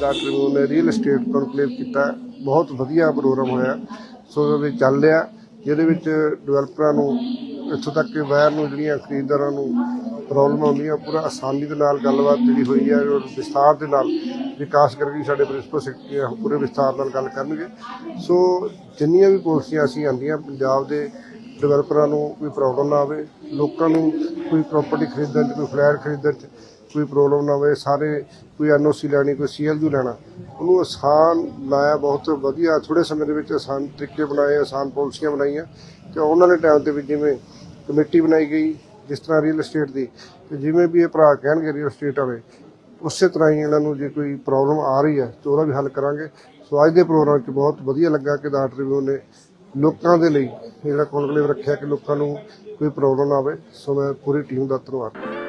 ਦਾ Tribune ਨੇ real estate conclave ਕੀਤਾ। ਬਹੁਤ ਵਧੀਆ ਪ੍ਰੋਗਰਾਮ ਹੋਇਆ। ਸੋ ਉਹਦੇ ਚੱਲ ਰਿਹਾ। ਜਿਹਦੇ ਵਿੱਚ ਡਿਵੈਲਪਰਾਂ ਨੂੰ ਇੱਥੋਂ ਤੱਕ ਕਿ ਵਾਇਰ ਨੂੰ ਜਿਹੜੀਆਂ ਖਰੀਦਦਾਰਾਂ ਨੂੰ ਪ੍ਰੋਬਲਮ ਆਉਂਦੀਆਂ, ਪੂਰਾ ਆਸਾਨੀ ਦੇ ਨਾਲ ਗੱਲਬਾਤ ਜਿਹੜੀ ਹੋਈ ਹੈ ਔਰ ਵਿਸਥਾਰ ਦੇ ਨਾਲ ਵਿਕਾਸ ਕਰਕੇ ਸਾਡੇ ਪ੍ਰਿੰਸੀਪਲ ਸੈਕਟਰੀ ਆ, ਪੂਰੇ ਵਿਸਥਾਰ ਨਾਲ ਗੱਲ ਕਰਨਗੇ। ਸੋ ਜਿੰਨੀਆਂ ਵੀ ਪਾਲਿਸੀਆਂ ਅਸੀਂ ਆਂਦੀਆਂ ਪੰਜਾਬ ਦੇ ਡਿਵੈਲਪਰਾਂ ਨੂੰ ਕੋਈ ਪ੍ਰੋਬਲਮ ਨਾ ਆਵੇ, ਲੋਕਾਂ ਨੂੰ ਕੋਈ ਪ੍ਰਾਪਰਟੀ ਖਰੀਦਣ 'ਚ, ਕੋਈ ਫਲੈਟ ਖਰੀਦਣ 'ਚ ਕੋਈ ਪ੍ਰੋਬਲਮ ਨਾ ਆਵੇ ਸਾਰੇ ਕੋਈ ਐਨਓਸੀ ਲੈਣੀ, ਕੋਈ ਸੀਐਲਯੂ ਲੈਣਾ। ਉਹਨੂੰ ਆਸਾਨ ਲਾਇਆ, ਬਹੁਤ ਵਧੀਆ। ਥੋੜੇ ਸਮੇਂ ਦੇ ਵਿੱਚ ਆਸਾਨ ਤਰੀਕੇ ਬਣਾਏ, ਆਸਾਨ ਪਾਲਿਸੀਆਂ ਬਣਾਈਆਂ। ਤੇ ਆਉਣ ਵਾਲੇ ਟਾਈਮ ਦੇ ਵਿੱਚ ਜਿਵੇਂ ਕਮੇਟੀ ਬਣਾਈ ਗਈ, ਜਿਸ ਤਰ੍ਹਾਂ ਰੀਅਲ ਏਸਟੇਟ ਦੀ, ਤੇ ਜਿਵੇਂ ਵੀ ਇਹ ਭਰਾ ਕਹਿਣਗੇ ਰੀਅਲ ਏਸਟੇਟ ਵਾਲੇ, ਉਸੇ ਤਰ੍ਹਾਂ ਹੀ ਇਹਨਾਂ ਨੂੰ ਜੇ ਕੋਈ ਪ੍ਰੋਬਲਮ ਆ ਰਹੀ ਹੈ, ਤੇ ਉਹਦਾ ਵੀ ਹੱਲ ਕਰਾਂਗੇ। ਸੋ ਅੱਜ ਦੇ ਪ੍ਰੋਗਰਾਮ 'ਚ ਬਹੁਤ ਵਧੀਆ ਲੱਗਾ ਕਿ ਦਾ ਟ੍ਰਿਬਿਊਨ ਨੇ ਲੋਕਾਂ ਦੇ ਲਈ ਜਿਹੜਾ ਕੌਨਕਲੇਵ ਰੱਖਿਆ ਕਿ ਲੋਕਾਂ ਨੂੰ ਕੋਈ ਪ੍ਰੋਬਲਮ ਨਾ ਆਵੇ। ਸੋ ਮੈਂ ਪੂਰੀ ਟੀਮ ਦਾ ਧੰਨਵਾਦ।